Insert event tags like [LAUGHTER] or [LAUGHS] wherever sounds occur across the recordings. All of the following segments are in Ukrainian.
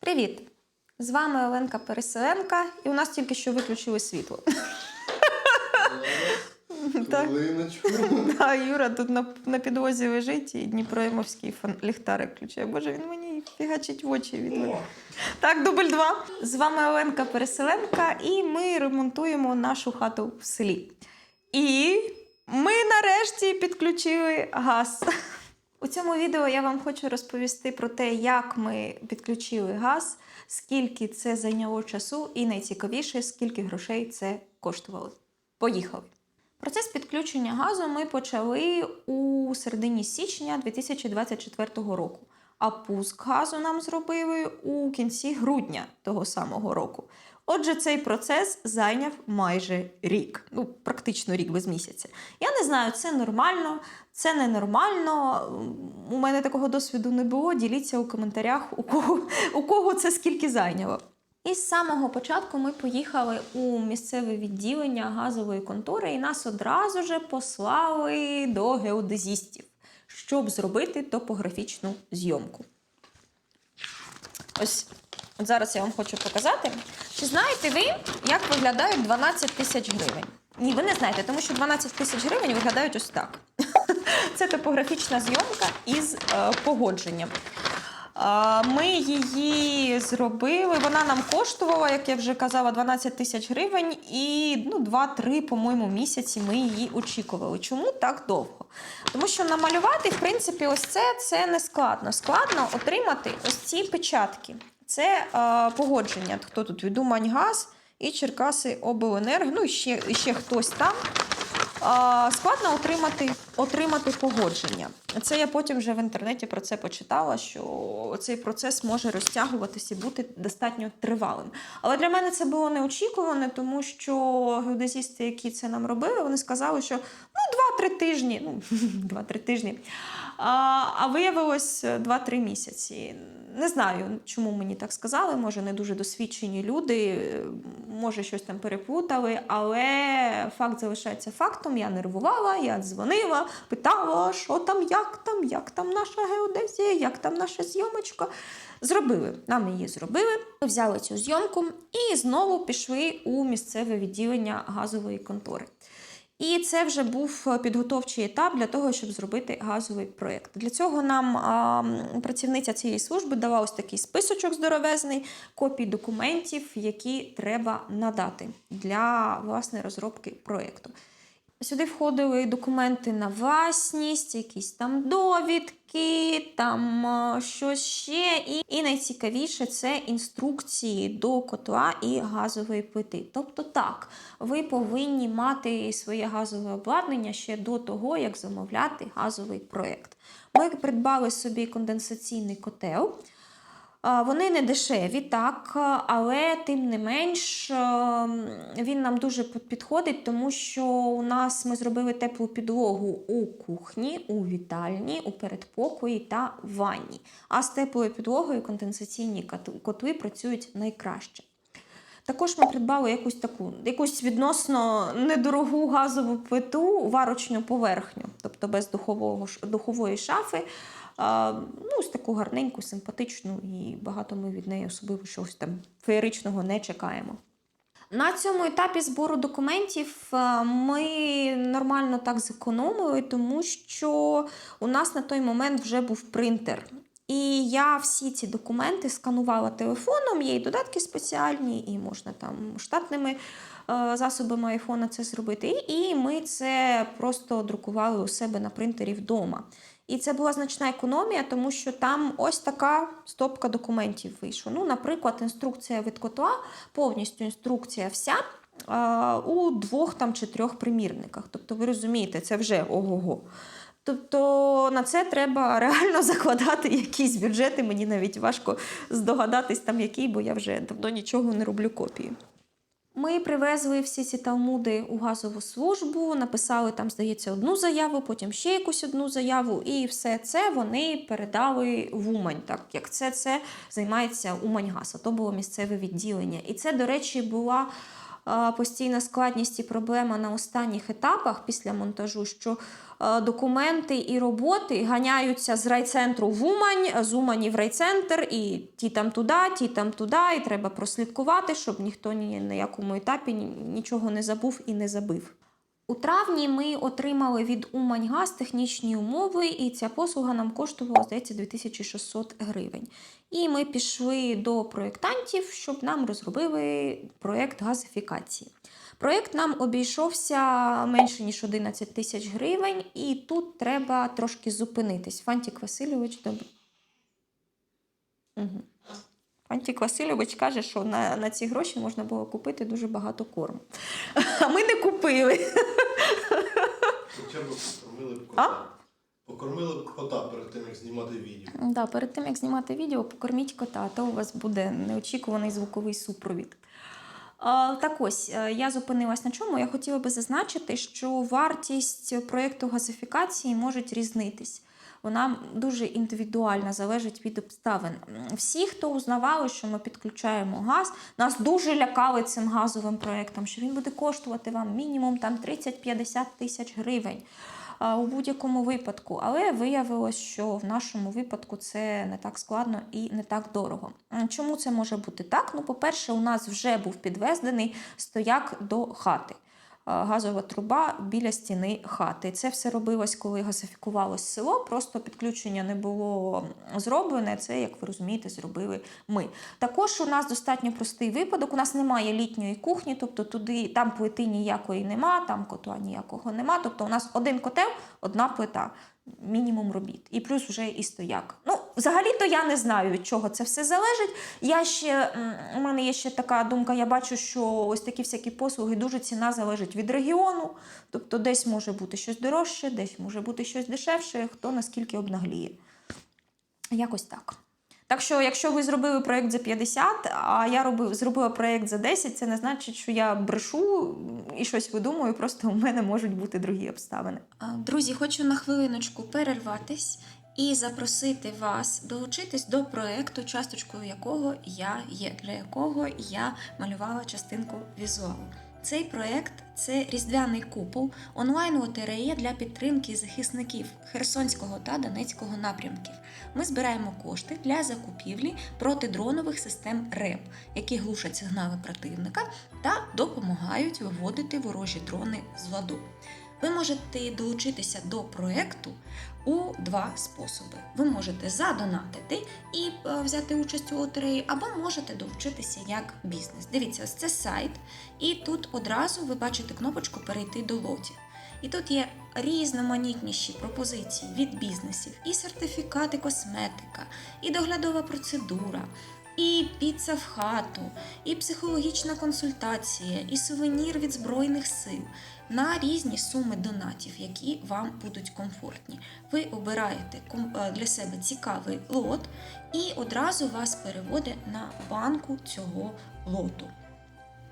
Привіт! З вами Оленка Переселенка, і у нас тільки що виключили світло. Так. [LAUGHS] Да, Юра тут на, на підлозі лежить і Дніпроємовський ліхтарик включає. Боже, він мені фігачить в очі від мене. Так, дубль два. З вами Оленка Переселенка, і ми ремонтуємо нашу хату в селі. І ми нарешті підключили газ. У цьому відео я вам хочу розповісти про те, як ми підключили газ, скільки це зайняло часу, і найцікавіше, скільки грошей це коштувало. Поїхали! Процес підключення газу ми почали у середині січня 2024 року. А пуск газу нам зробили у кінці грудня того самого року. Отже, цей процес зайняв майже рік, ну практично рік без місяця. Я не знаю, це нормально, це ненормально. У мене такого досвіду не було. Діліться у коментарях, у кого, у кого це скільки зайняло. І з самого початку ми поїхали у місцеве відділення газової контори, і нас одразу же послали до геодезістів, щоб зробити топографічну зйомку. Ось от зараз я вам хочу показати. Чи знаєте ви, як виглядають 12 тисяч гривень? Ні, ви не знаєте, тому що 12 тисяч гривень виглядають ось так. [LAUGHS] Це топографічна зйомка із е, погодженням. Ми її зробили. Вона нам коштувала, як я вже казала, 12 тисяч гривень, і ну, 2-3, по-моєму, місяці ми її очікували. Чому так довго? Тому що намалювати, в принципі, ось це, це не складно. Складно отримати ось ці печатки. Це е, погодження. Хто тут Відуманьгаз і Черкаси Обленерго, ну і ще, ще хтось там. Е, складно отримати, отримати погодження. Це я потім вже в інтернеті про це почитала, що цей процес може розтягуватися і бути достатньо тривалим. Але для мене це було неочікуване, тому що геодезісти, які це нам робили, вони сказали, що ну 2-3 тижні, ну [LAUGHS] 2-3 тижні. А, а виявилось 2-3 місяці. Не знаю, чому мені так сказали. Може, не дуже досвідчені люди, може, щось там переплутали, але факт залишається фактом. Я нервувала, я дзвонила, питала, що там, як там, як там наша геодезія, як там наша зйомочка. Зробили. Нам її зробили. Ми взяли цю зйомку і знову пішли у місцеве відділення газової контори. І це вже був підготовчий етап для того, щоб зробити газовий проєкт. Для цього нам а, працівниця цієї служби дала ось такий списочок здоровезний, копій документів, які треба надати для власне розробки проєкту. Сюди входили документи на власність, якісь там довідки, там щось ще. І, і найцікавіше це інструкції до котла і газової плити. Тобто, так, ви повинні мати своє газове обладнання ще до того, як замовляти газовий проєкт. Ми придбали собі конденсаційний котел. Вони не дешеві, так, але тим не менш е, він нам дуже підходить, тому що у нас ми зробили теплу підлогу у кухні, у вітальні, у передпокої та ванні. А з теплою підлогою конденсаційні котли працюють найкраще. Також ми придбали якусь таку, якусь відносно недорогу газову плиту, варочну поверхню, тобто без духового, духової шафи. Ну, ось таку гарненьку, симпатичну, і багато ми від неї особливо щось там феєричного не чекаємо. На цьому етапі збору документів е, ми нормально так зекономили, тому що у нас на той момент вже був принтер. І я всі ці документи сканувала телефоном, є і додатки спеціальні, і можна там штатними е, засобами айфона це зробити. І ми це просто друкували у себе на принтері вдома. І це була значна економія, тому що там ось така стопка документів вийшла. Ну, наприклад, інструкція від котла, повністю інструкція вся а, у двох там чи трьох примірниках. Тобто, ви розумієте, це вже ого-го. Тобто на це треба [LAUGHS] реально закладати якісь бюджети. Мені навіть важко здогадатись там який, бо я вже давно нічого не роблю копії. Ми привезли всі ці талмуди у газову службу, написали там, здається, одну заяву, потім ще якусь одну заяву, і все це вони передали в Умань, так як це, це займається Уманьгаз, а то було місцеве відділення. І це, до речі, була постійна складність і проблема на останніх етапах після монтажу, що е, документи і роботи ганяються з райцентру в Умань, з Умані в райцентр, і ті там туди, ті там туди, і треба прослідкувати, щоб ніхто ні на якому етапі нічого не забув і не забив. У травні ми отримали від Уманьгаз технічні умови, і ця послуга нам коштувала, здається, 2600 гривень. І ми пішли до проєктантів, щоб нам розробили проєкт газифікації. Проєкт нам обійшовся менше ніж 11 тисяч гривень, і тут треба трошки зупинитись. Фантік Васильович, доб... угу. Фантік Васильович каже, що на, на ці гроші можна було купити дуже багато корму. [LAUGHS] А ми не купили. Покормили б кота. Покормили б кота перед тим, як знімати відео. Да, перед тим як знімати відео, покорміть кота, а то у вас буде неочікуваний звуковий супровід. Так ось, е, я зупинилась на чому. Я хотіла би зазначити, що вартість проєкту газифікації може різнитись. Вона дуже індивідуальна, залежить від обставин. Всі, хто узнавали, що ми підключаємо газ, нас дуже лякали цим газовим проєктом, що він буде коштувати вам мінімум там 30-50 тисяч гривень у будь-якому випадку. Але виявилось, що в нашому випадку це не так складно і не так дорого. Чому це може бути так? Ну, по-перше, у нас вже був підвезений стояк до хати. А, Газова труба біля стіни хати. Це все робилось, коли газифікувалось село. Просто підключення не було зроблене. Це, як ви розумієте, зробили ми. Також у нас достатньо простий випадок. У нас немає літньої кухні, тобто туди там плити ніякої нема, там котла ніякого нема. Тобто у нас один котел, одна плита. Мінімум робіт. І плюс вже і стояк. Ну, взагалі-то я не знаю, від чого це все залежить. Я ще, у мене є ще така думка, я бачу, що ось такі всякі послуги дуже ціна залежить від регіону. Тобто десь може бути щось дорожче, десь може бути щось дешевше, хто наскільки обнагліє. Якось так. Так що, якщо ви зробили проєкт за 50, а я робив, зробила проєкт за 10, це не значить, що я брешу і щось видумую, просто у мене можуть бути другі обставини. Друзі, хочу на хвилиночку перерватись і запросити вас долучитись до проєкту, часточкою якого я є, для якого я малювала частинку візуалу. Цей проєкт це різдвяний купол, онлайн-лотерея для підтримки захисників Херсонського та Донецького напрямків. Ми збираємо кошти для закупівлі протидронових систем РЕП, які глушать сигнали противника та допомагають виводити ворожі дрони з ладу. Ви можете долучитися до проєкту у два способи. Ви можете задонатити і е, взяти участь у лотереї, або можете долучитися як бізнес. Дивіться, ось це сайт, і тут одразу ви бачите кнопочку Перейти до лотів. І тут є різноманітніші пропозиції від бізнесів, і сертифікати косметика, і доглядова процедура, і піца в хату, і психологічна консультація, і сувенір від Збройних сил на різні суми донатів, які вам будуть комфортні. Ви обираєте е, для себе цікавий лот і одразу вас переводить на банку цього лоту.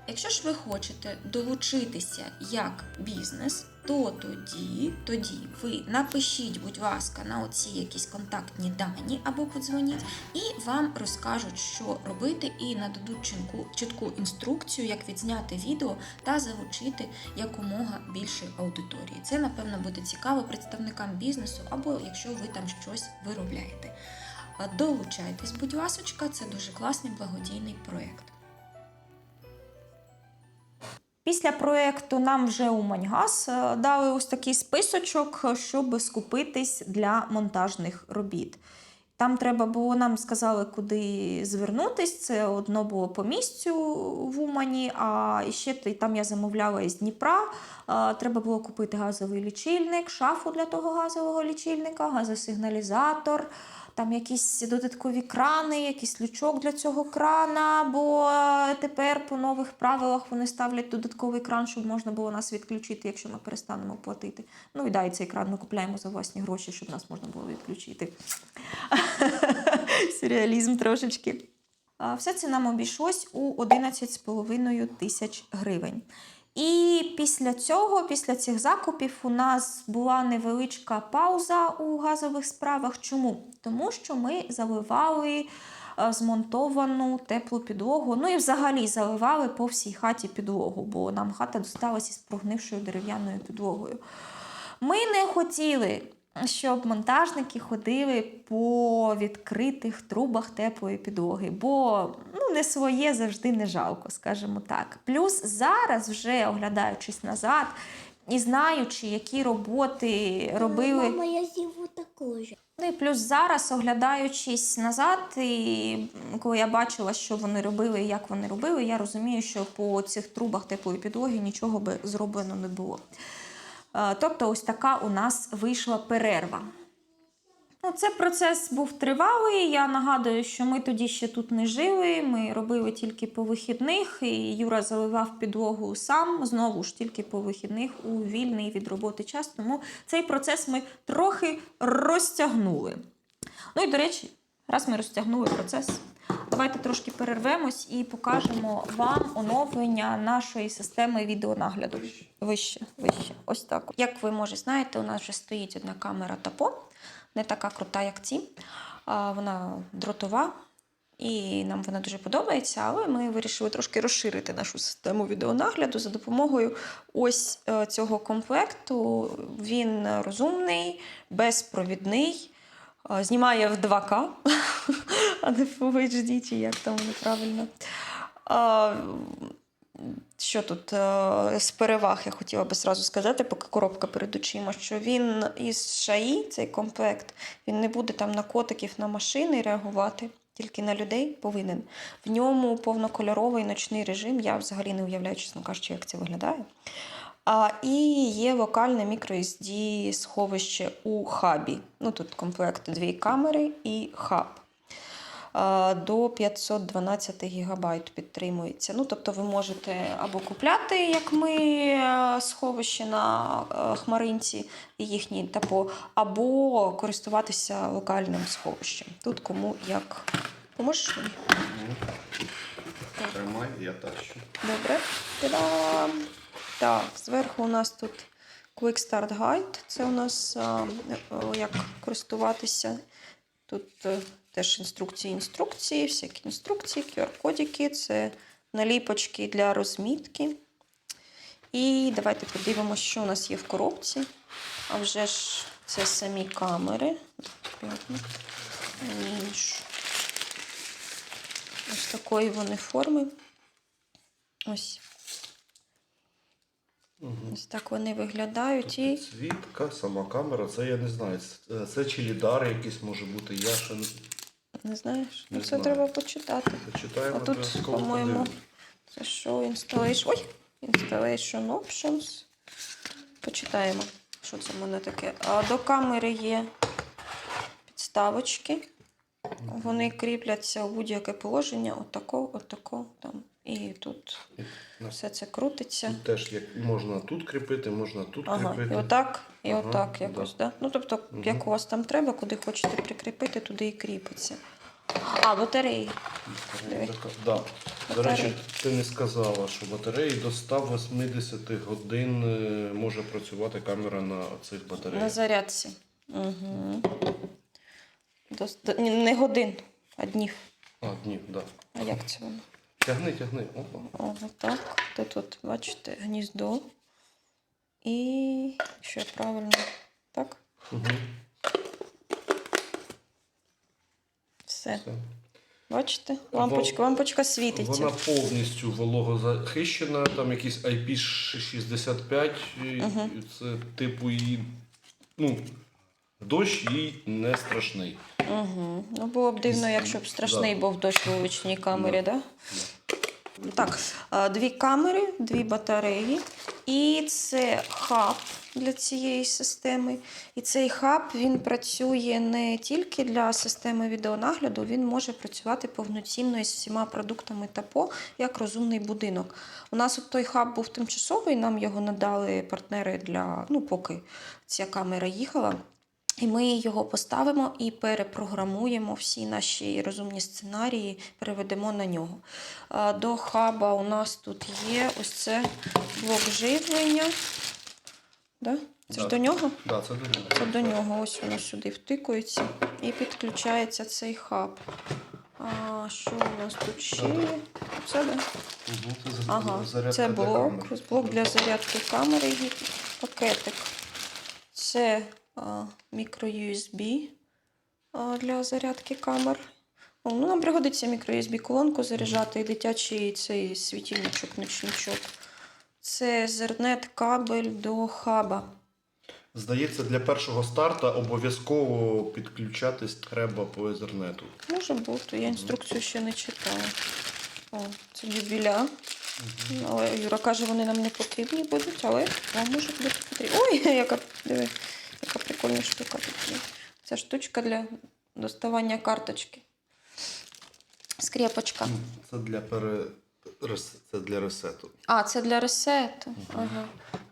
Якщо ж ви хочете долучитися як бізнес, то тоді, тоді ви напишіть, будь ласка, на оці якісь контактні дані або подзвоніть, і вам розкажуть, що робити, і нададуть чітку, чітку інструкцію, як відзняти відео та залучити якомога більше аудиторії. Це, напевно, буде цікаво представникам бізнесу, або якщо ви там щось виробляєте. Долучайтесь, будь ласочка, це дуже класний благодійний проєкт. Після проєкту нам вже у Маньгаз е, дали ось такий списочок, щоб скупитись для монтажних робіт. Там треба було, нам сказали, куди звернутись. Це одно було по місцю в Умані, а ще там я замовляла із Дніпра. Е, Треба було купити газовий лічильник, шафу для того газового лічильника, газосигналізатор, там якісь додаткові крани, якийсь лючок для цього крана, бо е, тепер по нових правилах вони ставлять додатковий кран, щоб можна було нас відключити, якщо ми перестанемо платити. Ну і да, і цей кран ми купляємо за власні гроші, щоб нас можна було відключити. [LAUGHS] Сюрреалізм трошечки. Все це нам обійшлось у 11,5 тисяч гривень. І після цього, після цих закупів, у нас була невеличка пауза у газових справах. Чому? Тому що ми заливали е, змонтовану теплу підлогу. Ну і взагалі заливали по всій хаті підлогу, бо нам хата досталася із прогнившою дерев'яною підлогою. Ми не хотіли, щоб монтажники ходили по відкритих трубах теплої підлоги, бо ну, не своє завжди не жалко, скажімо так. Плюс зараз, вже оглядаючись назад і знаючи, які роботи робили. Мама, я з'їву таку ж. Ну і плюс зараз, оглядаючись назад, і коли я бачила, що вони робили і як вони робили, я розумію, що по цих трубах теплої підлоги нічого би зроблено не було. Е, Тобто, ось така у нас вийшла перерва. Ну, це процес був тривалий. Я нагадую, що ми тоді ще тут не жили. Ми робили тільки по вихідних, і Юра заливав підлогу сам знову ж тільки по вихідних у вільний від роботи час. Тому цей процес ми трохи розтягнули. Ну і до речі, раз ми розтягнули процес, давайте трошки перервемось і покажемо вам оновлення нашої системи відеонагляду. Вище, вище. Ось так. Як ви може знаєте, у нас вже стоїть одна камера тапо, не така крута, як ці. Вона дротова. І нам вона дуже подобається, але ми вирішили трошки розширити нашу систему відеонагляду за допомогою ось е, цього комплекту. Він розумний, безпровідний, знімає в 2К, [LAUGHS] а не в HD, чи як там воно правильно. А, що тут е, з переваг я хотіла би зразу сказати, поки коробка перед очима, що він із шаї, цей комплект, він не буде там на котиків, на машини реагувати, тільки на людей повинен. В ньому повнокольоровий ночний режим. Я взагалі не уявляю, чесно кажучи, як це виглядає. А, і є локальне microSD сховище у хабі. Ну, тут комплект дві камери і хаб. До 512 ГБ підтримується. Ну, тобто ви можете або купляти, як ми, е, сховище на е, хмаринці і їхній тапо, або користуватися локальним сховищем. Тут кому як. Поможеш мені? Тримай, я тащу. Добре. Та-дам! Так, зверху у нас тут Quick Start Guide. Це у нас а, як користуватися. Тут е, теж інструкції, інструкції, всякі інструкції, QR-кодики, це наліпочки для розмітки. І давайте подивимося, що у нас є в коробці. А вже ж це самі камери. Ось такої вони форми. Ось. Ось так вони виглядають. І Світка, сама камера, це я не знаю. Це, це чи лідар якийсь може бути. Я ще не не знаєш, Не ну, це знаю. треба почитати. почитаємо. А тут, по-моєму, це що installation. Ой! Installation options. Почитаємо, що це в мене таке. А до камери є підставочки. Вони кріпляться у будь-яке положення. Отако, отако. Там. І тут На- все це крутиться. Тут теж як можна тут кріпити, можна тут Ага, і отак, і Ага, отак якось, да. Ну, тобто, Мгм. як у вас там треба, куди хочете прикріпити, туди і кріпиться. А, батареї. Така- Да. До речі, ти не сказала, що батареї до 180 годин е, може працювати камера на цих батареях. На зарядці. Угу. ні, не годин, а днів. А, днів, так. Да. А як це воно? Тягни, тягни. Опа. О, так. Тут, тут, бачите, гніздо. І я правильно. Так? Угу. Все. Все. Бачите? Лампочка, лампочка світиться. Вона повністю вологозахищена, там якийсь IP65, і Мгм. це типу її. Ну, дощ їй не страшний. Угу. Ну, було б дивно, якщо б страшний Да. був дощ у вуличній камері, Да. да? Так, е, дві камери, дві батареї. І це хаб для цієї системи. І цей хаб він працює не тільки для системи відеонагляду, він може працювати повноцінно із всіма продуктами ТАПО як розумний будинок. У нас от той хаб був тимчасовий, нам його надали партнери для, ну, поки ця камера їхала. І ми його поставимо і перепрограмуємо всі наші розумні сценарії, переведемо на нього. До хаба у нас тут є ось це блок живлення. Да? Це ж до нього? Да, це до нього. Це до нього ось воно сюди втикується і підключається цей хаб. А, що у нас тут ще є? Це да? Мгм, Це, Ага, це блок, блок для зарядки камери і пакетик. Це а, мікро-USB для зарядки камер. О, ну, нам пригодиться мікро-USB колонку заряджати і дитячий цей світильничок, ночничок. Це зернет кабель до хаба. Здається, для першого старту обов'язково підключатись треба по Ethernet. Може бути, я інструкцію ще не читала. О, це дюбіля. Але Юра каже, вони нам не потрібні будуть, але вам може бути потрібні. Ой, [LAUGHS] яка, диви, яка прикольна штука тут є. Це штучка для доставання карточки. Скрепочка. Це для пере... це для ресету. А, це для ресету. Ага.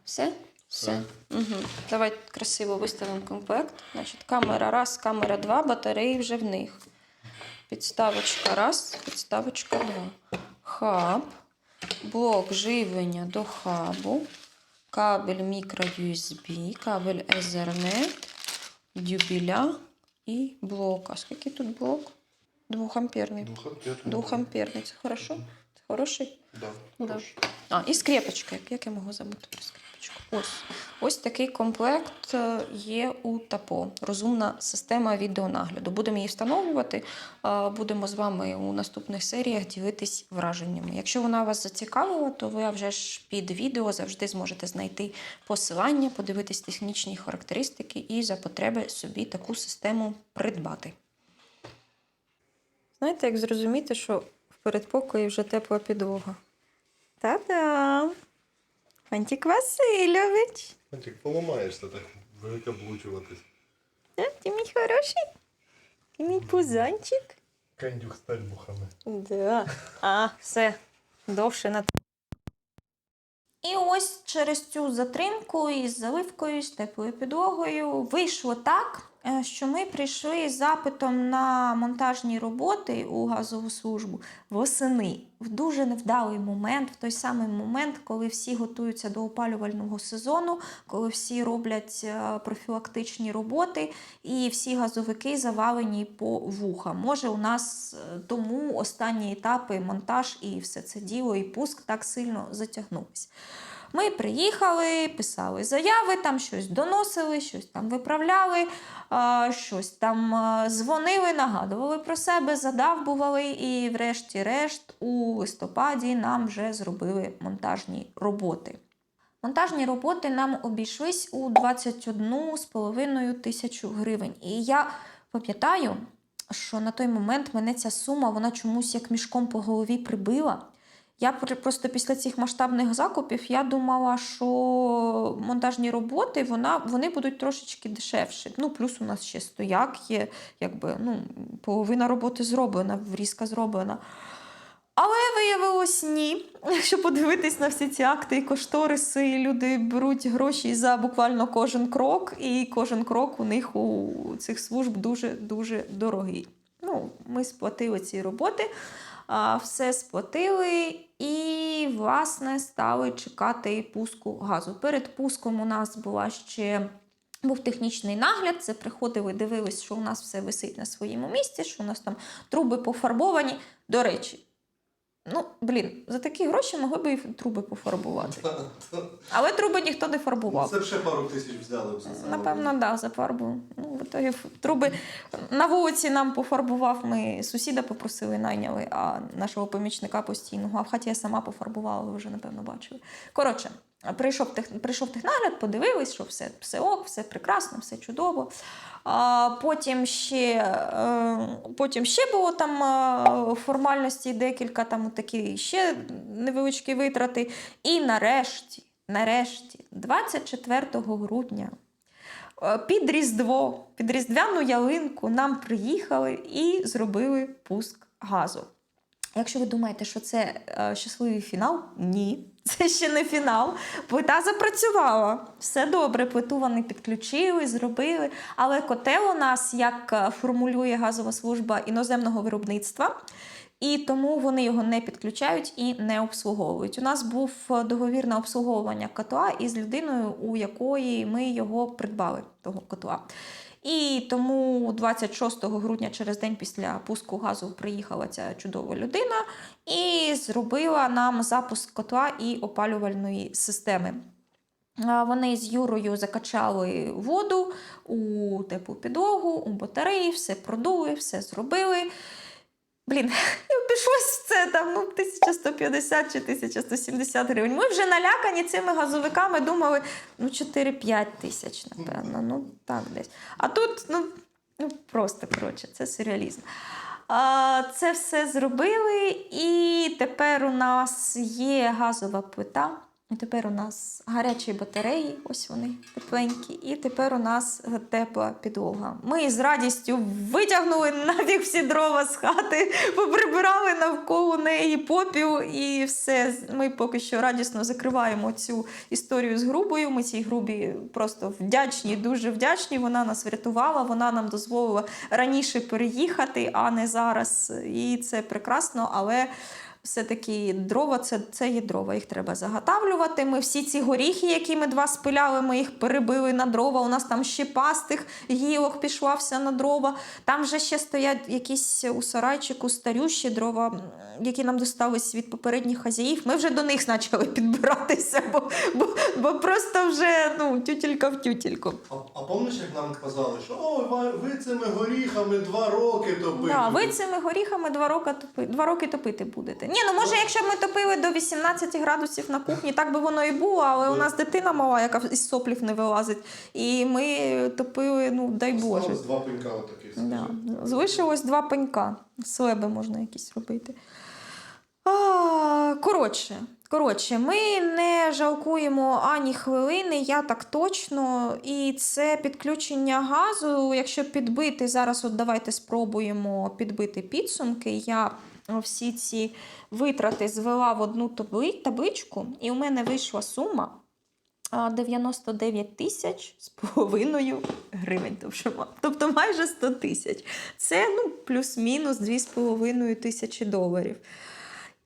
Все? Все. Все. Угу. Давай красиво виставимо комплект. Значить, камера раз, камера два, батареї вже в них. Підставочка раз, підставочка два. Хаб, блок живлення до хабу, кабель мікро-USB, кабель Ethernet, дюбіля і блок. А скільки тут блок? Двухамперний. Двухамперний. Двухамперний. Це хорошо? Це хороший? Да. Да. А, і скрепочка. Як я можу забути про скрепочку? Ось. Ось такий комплект е, є у ТАПО. Розумна система відеонагляду. Будемо її встановлювати. е, Будемо з вами у наступних серіях ділитись враженнями. Якщо вона вас зацікавила, то ви вже ж під відео завжди зможете знайти посилання, подивитись технічні характеристики і за потреби собі таку систему придбати. Знаєте, як зрозуміти, що в передпокої вже тепла підлога? Та-дам! Фантик Васильович! Антик, поламаєшся так викаблучуватись. Да, ти мій хороший? Ти мій пузанчик? Кендюх з тельбухами. Да. А, все. Довше на І ось через цю затримку із заливкою, з теплою підлогою вийшло так, що ми прийшли з запитом на монтажні роботи у газову службу восени в дуже невдалий момент, в той самий момент, коли всі готуються до опалювального сезону, коли всі роблять е, профілактичні роботи, і всі газовики завалені по вухам. Може, у нас е, тому останні етапи, монтаж і все це діло, і пуск так сильно затягнувся. Ми приїхали, писали заяви, там щось доносили, щось там виправляли, щось там дзвонили, нагадували про себе, задавбували, і, врешті-решт, у листопаді нам вже зробили монтажні роботи. Монтажні роботи нам обійшлись у 21,5 тисячу гривень. І я пам'ятаю, що на той момент мене ця сума вона чомусь як мішком по голові прибила. Я просто після цих масштабних закупів я думала, що монтажні роботи вона, вони будуть трошечки дешевші. Ну, плюс у нас ще стояк є, якби ну, половина роботи зроблена, врізка зроблена. Але виявилось ні. [LAUGHS] Якщо подивитись на всі ці акти і кошториси, люди беруть гроші за буквально кожен крок, і кожен крок у них у цих служб дуже-дуже дорогий. Ну, ми сплатили ці роботи, все сплатили і, власне, стали чекати пуску газу. Перед пуском у нас була ще. Був технічний нагляд, це приходили, дивились, що у нас все висить на своєму місці, що у нас там труби пофарбовані. До речі, ну, блін, за такі гроші могли б і труби пофарбувати. [LAUGHS] Але труби ніхто не фарбував. Це б ще пару тисяч взяли це. Напевно, так, да, за фарбу. Ну, в ітогі труби на вулиці нам пофарбував. Ми сусіда попросили, найняли, а нашого помічника постійного. А в хаті я сама пофарбувала, ви вже, напевно, бачили. Коротше, прийшов, тех, прийшов технагляд, подивились, що все, все ок, все прекрасно, все чудово. А, потім, ще, е, потім ще було там е, формальності, декілька там такі ще невеличкі витрати. І нарешті, нарешті, 24 грудня Е, Під Різдво, під Різдвяну ялинку нам приїхали і зробили пуск газу. Якщо ви думаєте, що це е, щасливий фінал, ні, [LAUGHS] це ще не фінал. Плита запрацювала. Все добре, плиту вони підключили, зробили. Але котел у нас, як е, формулює газова служба іноземного виробництва, і тому вони його не підключають і не обслуговують. У нас був е, договір на обслуговування котла із людиною, у якої ми його придбали, того котла. І тому 26 грудня, через день після пуску газу, приїхала ця чудова людина і зробила нам запуск котла і опалювальної системи. Вони з Юрою закачали воду у теплу підлогу, у батареї, все продули, все зробили. Блін, [LAUGHS] обійшлось це там ну, 1150 чи 1170 гривень. Ми вже налякані цими газовиками думали, ну 4-5 тисяч, напевно. Ну так десь. А тут, ну, ну просто коротше, це сюрреалізм. А, це все зробили, і тепер у нас є газова плита. І тепер у нас гарячі батареї, ось вони тепленькі, і тепер у нас тепла підлога. Ми з радістю витягнули нафіг всі дрова з хати, поприбирали навколо неї попіл, і все. Ми поки що радісно закриваємо цю історію з грубою. Ми цій грубі просто вдячні, дуже вдячні. Вона нас врятувала, вона нам дозволила раніше переїхати, а не зараз. І це прекрасно, але все-таки дрова це, це є дрова, їх треба заготавлювати. Ми всі ці горіхи, які ми два спиляли, ми їх перебили на дрова. У нас там ще пастих гілок пішла вся на дрова. Там вже ще стоять якісь у сарайчику старющі дрова, які нам достались від попередніх хазяїв. Ми вже до них почали підбиратися, бо, бо, бо просто вже ну, тютілька в тютільку. А, а пам'ятаєш, як нам казали, що ва- ви цими горіхами два роки топили? Да, ви цими горіхами два роки, топи, два роки топити будете. Ні, ну може, якщо б ми топили до 18 градусів на кухні, так би воно і було, але у нас дитина мала, яка із соплів не вилазить. І ми топили, ну дай Боже. Осталось два пенька отаких. Да. Залишилось два пенька. Слеби можна якісь робити. А, коротше, коротше, ми не жалкуємо ані хвилини, я так точно. І це підключення газу, якщо підбити, зараз от давайте спробуємо підбити підсумки. Я всі ці витрати звела в одну табличку, і у мене вийшла сума. 99 тисяч з половиною гривень. Тобто, тобто майже 100 тисяч. Це ну, плюс-мінус 2,5 тисячі доларів.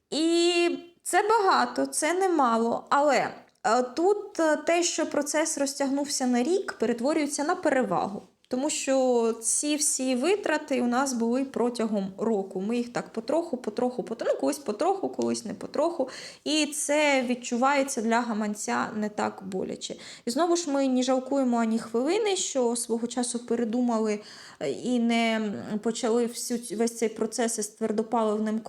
І це багато, це немало. Але е, тут е, те, що процес розтягнувся на рік, перетворюється на перевагу. Тому що ці всі витрати у нас були протягом року. Ми їх так потроху, потроху, потроху, ну, колись потроху, колись не потроху. І це відчувається для гаманця не так боляче. І знову ж ми не жалкуємо ані хвилини, що свого часу передумали е, і не почали всю весь цей процес із твердопаливним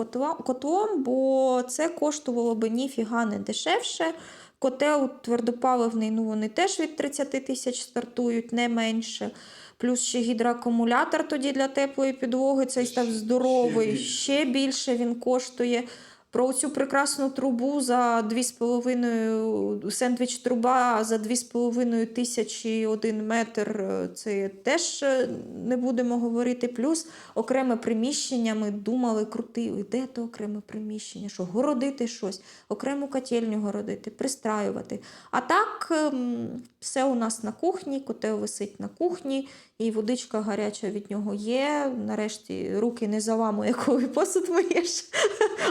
котлом, бо це коштувало би ніфіга не дешевше. Котел твердопаливний, ну вони теж від 30 тисяч стартують, не менше. Плюс ще гідроакумулятор тоді для теплої підлоги, цей став здоровий, ще більше він коштує. Про цю прекрасну трубу за 2,5 сендвіч труба за 2,5 тисячі один метр. е, Це теж е, не будемо говорити. Плюс окреме приміщення ми думали, крутили. Де то окреме приміщення? Що городити щось, окрему котельню городити, пристраювати. А так, ем, все у нас на кухні, котел висить на кухні, і водичка гаряча від нього є. Нарешті руки не заламує, [LAUGHS] коли посуд миєш.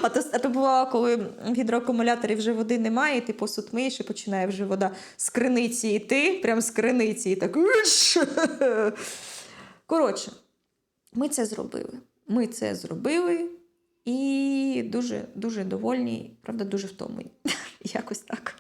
А то, а то бувало, коли в гідроакумуляторі вже води немає, і ти посуд миєш і починає вже вода з криниці йти, прям з криниці, і так. [LAUGHS] Коротше, ми це зробили. Ми це зробили і дуже, дуже довольні, правда, дуже втомлені. [LAUGHS] Якось так.